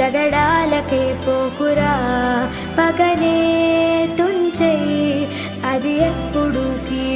జగడాలకే పోకురా. పగలే తుంచే అది ఎప్పుడుకి